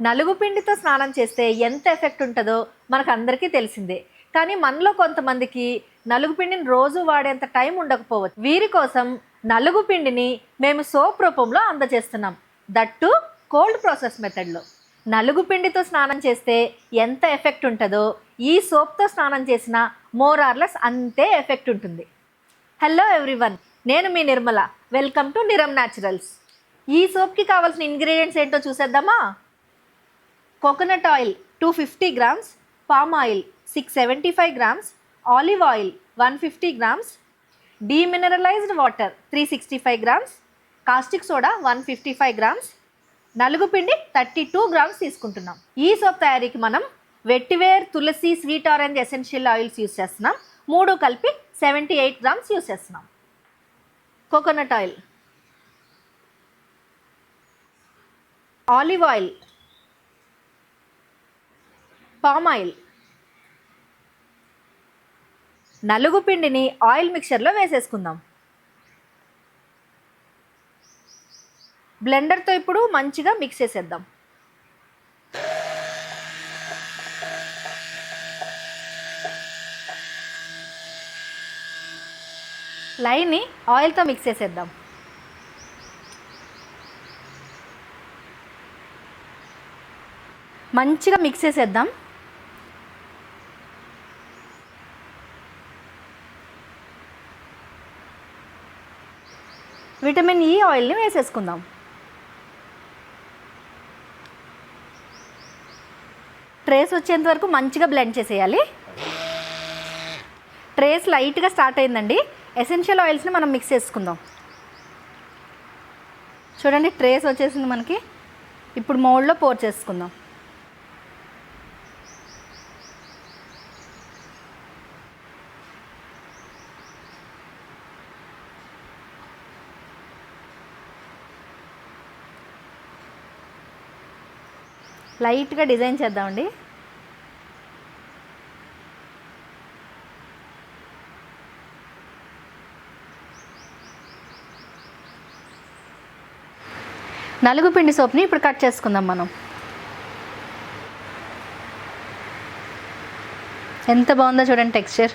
నలుగు పిండితో స్నానం చేస్తే ఎంత ఎఫెక్ట్ ఉంటుందో మనకు అందరికీ తెలిసిందే. కానీ మనలో కొంతమందికి నలుగు పిండిని రోజు వాడేంత టైం ఉండకపోవచ్చు. వీరి కోసం నలుగు పిండిని మేము సోప్ రూపంలో అందజేస్తున్నాం. దట్టు కోల్డ్ ప్రాసెస్ మెథడ్లో. నలుగు పిండితో స్నానం చేస్తే ఎంత ఎఫెక్ట్ ఉంటుందో ఈ సోప్తో స్నానం చేసిన మోర్ ఆర్లెస్ అంతే ఎఫెక్ట్ ఉంటుంది. హలో ఎవ్రీవన్ నేను మీ Nirmala. Welcome to Niram naturals. ఈ సోప్కి కావాల్సిన ఇంగ్రీడియంట్స్ ఏంటో చూసేద్దామా? Coconut oil two fifty grams palm oil six seventy five grams olive oil one fifty grams demineralised water three sixty five grams caustic soda one fifty five grams నలుగు పిండి thirty two grams తీసుకుంటున్నాం. ఈ soap తయారీకి మనం vetiver తులసి sweet orange essential oils use చేస్తున్నాం. మూడు కలిపి seventy eight grams use చేస్తున్నాం. Coconut oil. Olive oil palm oil. నలుగు పిండిని ఆయిల్ మిక్చర్లో వేసేసుకుందాం. బ్లెండర్తో ఇప్పుడు మంచిగా మిక్స్ చేసేద్దాం. లైన్ని ఆయిల్తో మిక్స్ చేసేద్దాం. మంచిగా మిక్స్ చేసేద్దాం. విటమిన్ ఈ ఆయిల్ని వేసేసుకుందాం. ట్రేస్ వచ్చేంత వరకు మంచిగా బ్లెండ్ చేసేయాలి. ట్రేస్ లైట్గా స్టార్ట్ అయిందండి. ఎసెన్షియల్ ఆయిల్స్ని మనం మిక్స్ చేసుకుందాం. చూడండి ట్రేస్ వచ్చేసింది మనకి. ఇప్పుడు మౌల్డ్లో పోర్ చేసుకుందాం. లైట్గా డిజైన్ చేద్దామండి. నలుగు పిండి సోప్ని ఇప్పుడు కట్ చేసుకుందాం మనం. ఎంత బాగుందో చూడండి టెక్స్చర్.